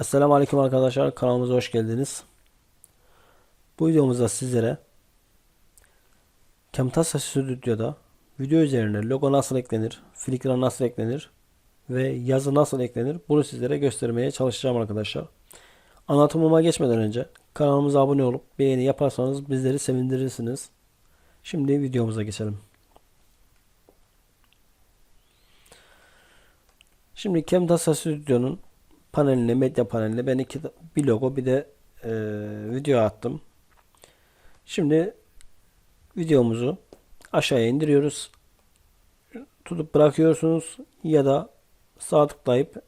Esselamu Aleyküm arkadaşlar. Kanalımıza hoş geldiniz. Bu videomuzda sizlere Camtasia Studio'da video üzerine logo nasıl eklenir, flickr nasıl eklenir ve yazı nasıl eklenir bunu sizlere göstermeye çalışacağım arkadaşlar. Anlatımıma geçmeden önce kanalımıza abone olup beğeni yaparsanız bizleri sevindirirsiniz. Şimdi videomuza geçelim. Şimdi Camtasia Studio'nun paneline, medya paneline ben iki bir logo bir de e, video attım. Şimdi videomuzu aşağıya indiriyoruz. Tutup bırakıyorsunuz ya da sağ tıklayıp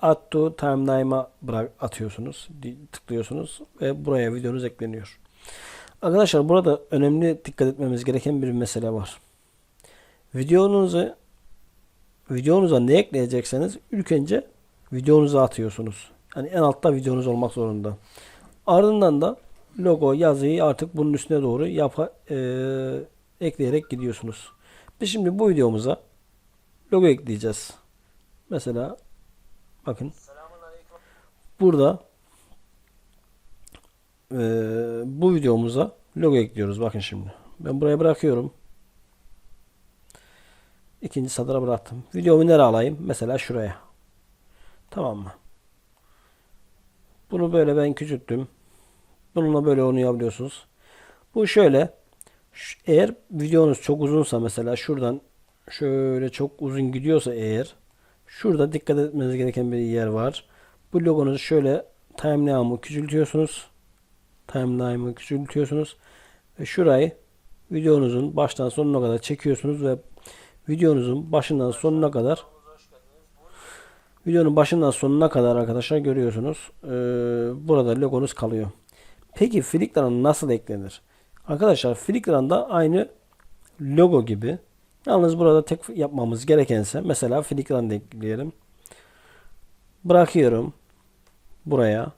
Add to Timeline'a atıyorsunuz. Tıklıyorsunuz ve buraya videonuz ekleniyor. Arkadaşlar burada önemli dikkat etmemiz gereken bir mesele var. Videonuzu videonuza ne ekleyecekseniz ilk önce videonuzu atıyorsunuz. Yani en altta videonuz olmak zorunda. Ardından da logo, yazıyı artık bunun üstüne doğru yapa, e, ekleyerek gidiyorsunuz. Biz şimdi bu videomuza logo ekleyeceğiz. Mesela bakın burada e, bu videomuza logo ekliyoruz. Bakın şimdi. Ben buraya bırakıyorum. İkinci satıra bıraktım. Videomu nereye alayım? Mesela şuraya. Tamam mı? Bunu böyle ben küçülttüm. Bununla böyle oynayabiliyorsunuz. Bu şöyle. Eğer videonuz çok uzunsa mesela şuradan şöyle çok uzun gidiyorsa eğer şurada dikkat etmeniz gereken bir yer var. Bu logonuzu şöyle timeline'ı küçültüyorsunuz. Timeline'ı küçültüyorsunuz. Ve şurayı videonuzun baştan sonuna kadar çekiyorsunuz ve videonuzun başından sonuna kadar Videonun başından sonuna kadar arkadaşlar görüyorsunuz. Ee, burada logonuz kalıyor. Peki Flickr nasıl eklenir? Arkadaşlar Flickr'da aynı logo gibi. Yalnız burada tek yapmamız gerekense mesela Flickr'da ekleyelim. Bırakıyorum buraya.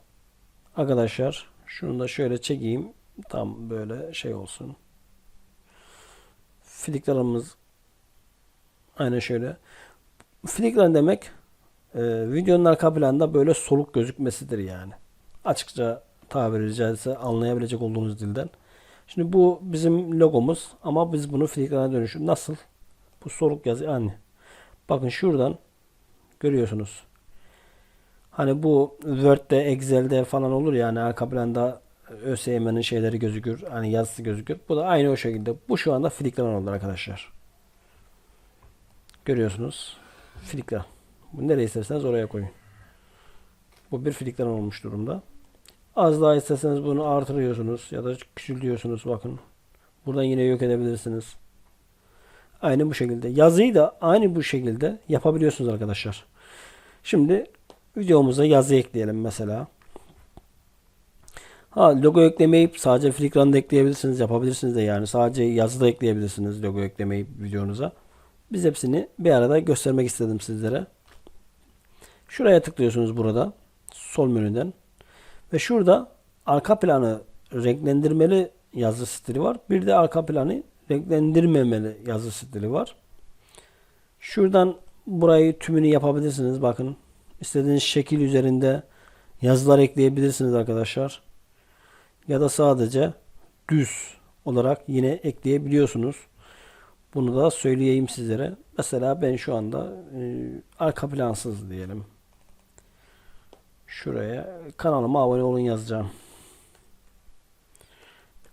Arkadaşlar şunu da şöyle çekeyim. Tam böyle şey olsun. Flickr'ımız aynen şöyle. Flickr demek ee, videonun arka planda böyle soluk gözükmesidir yani. Açıkça tabiri caizse anlayabilecek olduğunuz dilden. Şimdi bu bizim logomuz ama biz bunu Flickr'a dönüşüm nasıl? Bu soluk yazı yani. Bakın şuradan görüyorsunuz. Hani bu Word'de, Excel'de falan olur ya hani arka planda ÖSYM'nin şeyleri gözükür. Hani yazısı gözükür. Bu da aynı o şekilde. Bu şu anda Flickr oldu arkadaşlar. Görüyorsunuz. Flickr. Nereye isterseniz oraya koyun. Bu bir filikten olmuş durumda. Az daha isterseniz bunu artırıyorsunuz ya da küçültüyorsunuz bakın. Buradan yine yok edebilirsiniz. Aynı bu şekilde. Yazıyı da aynı bu şekilde yapabiliyorsunuz arkadaşlar. Şimdi videomuza yazı ekleyelim mesela. Ha logo eklemeyip sadece Flickr'da da ekleyebilirsiniz. Yapabilirsiniz de yani. Sadece yazı da ekleyebilirsiniz logo eklemeyip videonuza. Biz hepsini bir arada göstermek istedim sizlere. Şuraya tıklıyorsunuz burada. Sol menüden. Ve şurada arka planı renklendirmeli yazı stili var. Bir de arka planı renklendirmemeli yazı stili var. Şuradan burayı tümünü yapabilirsiniz. Bakın istediğiniz şekil üzerinde yazılar ekleyebilirsiniz arkadaşlar. Ya da sadece düz olarak yine ekleyebiliyorsunuz. Bunu da söyleyeyim sizlere. Mesela ben şu anda e, arka plansız diyelim. Şuraya kanalıma abone olun yazacağım.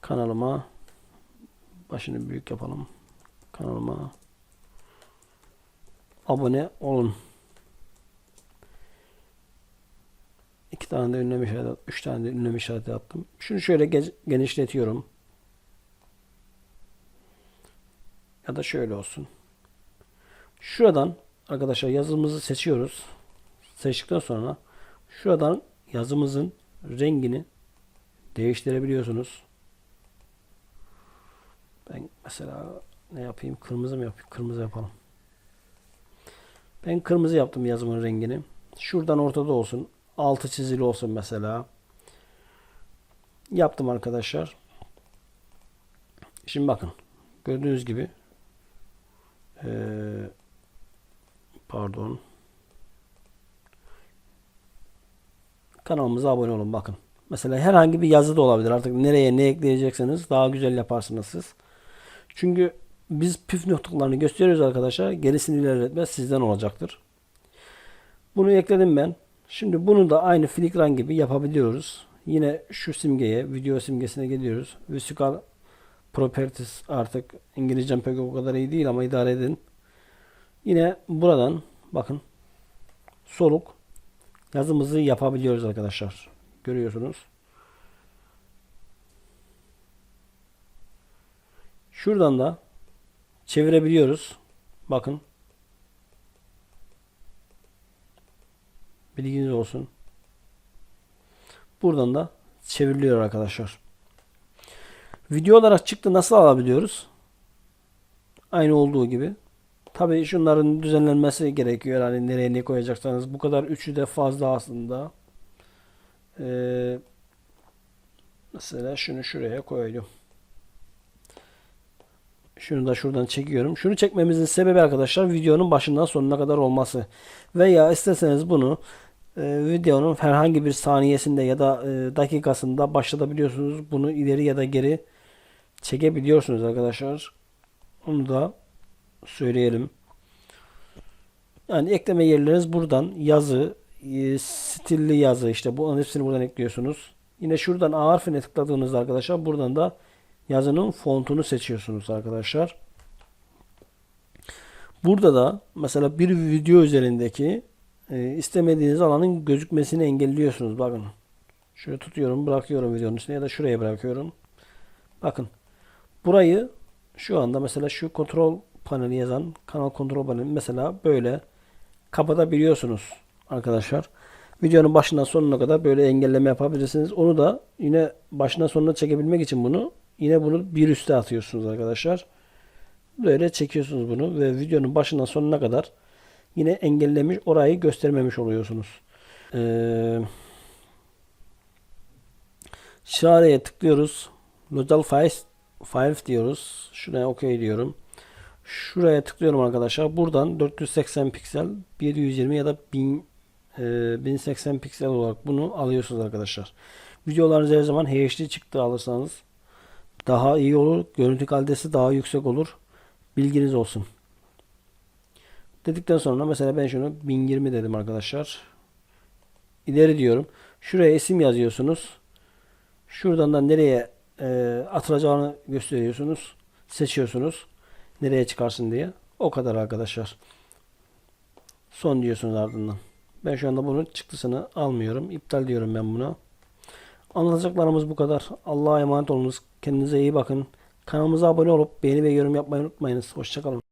Kanalıma başını büyük yapalım. Kanalıma abone olun. İki tane de ünlem işareti, üç tane de ünlem işareti attım. Şunu şöyle ge- genişletiyorum. Ya da şöyle olsun. Şuradan arkadaşlar yazımızı seçiyoruz. Seçtikten sonra şuradan yazımızın rengini değiştirebiliyorsunuz. Ben mesela ne yapayım? Kırmızı mı yapayım? Kırmızı yapalım. Ben kırmızı yaptım yazımın rengini. Şuradan ortada olsun. Altı çizili olsun mesela. Yaptım arkadaşlar. Şimdi bakın. Gördüğünüz gibi ee, pardon kanalımıza abone olun bakın. Mesela herhangi bir yazı da olabilir. Artık nereye ne ekleyecekseniz daha güzel yaparsınız siz. Çünkü biz püf noktalarını gösteriyoruz arkadaşlar. Gerisini ilerletmez sizden olacaktır. Bunu ekledim ben. Şimdi bunu da aynı filigran gibi yapabiliyoruz. Yine şu simgeye, video simgesine geliyoruz. Vesical Properties artık İngilizcem pek o kadar iyi değil ama idare edin. Yine buradan bakın soluk yazımızı yapabiliyoruz arkadaşlar. Görüyorsunuz. Şuradan da çevirebiliyoruz. Bakın. Bilginiz olsun. Buradan da çevriliyor arkadaşlar. Video olarak çıktı nasıl alabiliyoruz? Aynı olduğu gibi. Tabii şunların düzenlenmesi gerekiyor. Yani nereye ne koyacaksanız. Bu kadar üçü de fazla aslında. Ee, mesela şunu şuraya koydum. Şunu da şuradan çekiyorum. Şunu çekmemizin sebebi arkadaşlar videonun başından sonuna kadar olması. Veya isterseniz bunu e, videonun herhangi bir saniyesinde ya da e, dakikasında başlatabiliyorsunuz. Bunu ileri ya da geri çekebiliyorsunuz arkadaşlar. Onu da söyleyelim. Yani ekleme yerleriniz buradan yazı, e, stilli yazı işte bu hepsini buradan ekliyorsunuz. Yine şuradan A harfine tıkladığınızda arkadaşlar buradan da yazının fontunu seçiyorsunuz arkadaşlar. Burada da mesela bir video üzerindeki e, istemediğiniz alanın gözükmesini engelliyorsunuz. Bakın. Şöyle tutuyorum, bırakıyorum videonun üstüne ya da şuraya bırakıyorum. Bakın. Burayı şu anda mesela şu kontrol paneli yazan kanal kontrol paneli mesela böyle kapatabiliyorsunuz arkadaşlar. Videonun başından sonuna kadar böyle engelleme yapabilirsiniz. Onu da yine başından sonuna çekebilmek için bunu yine bunu bir üste atıyorsunuz arkadaşlar. Böyle çekiyorsunuz bunu ve videonun başından sonuna kadar yine engellemiş orayı göstermemiş oluyorsunuz. Ee, şareye tıklıyoruz. Local Files, Files diyoruz. Şuraya OK diyorum. Şuraya tıklıyorum arkadaşlar. Buradan 480 piksel, 720 ya da 1000 e, 1080 piksel olarak bunu alıyorsunuz arkadaşlar. Videolarınız her zaman HD çıktı alırsanız daha iyi olur. Görüntü kalitesi daha yüksek olur. Bilginiz olsun. Dedikten sonra mesela ben şunu 1020 dedim arkadaşlar. İleri diyorum. Şuraya isim yazıyorsunuz. Şuradan da nereye e, atılacağını gösteriyorsunuz. Seçiyorsunuz. Nereye çıkarsın diye. O kadar arkadaşlar. Son diyorsunuz ardından. Ben şu anda bunun çıktısını almıyorum. İptal diyorum ben buna. Anlatacaklarımız bu kadar. Allah'a emanet olunuz. Kendinize iyi bakın. Kanalımıza abone olup beğeni ve yorum yapmayı unutmayınız. Hoşçakalın.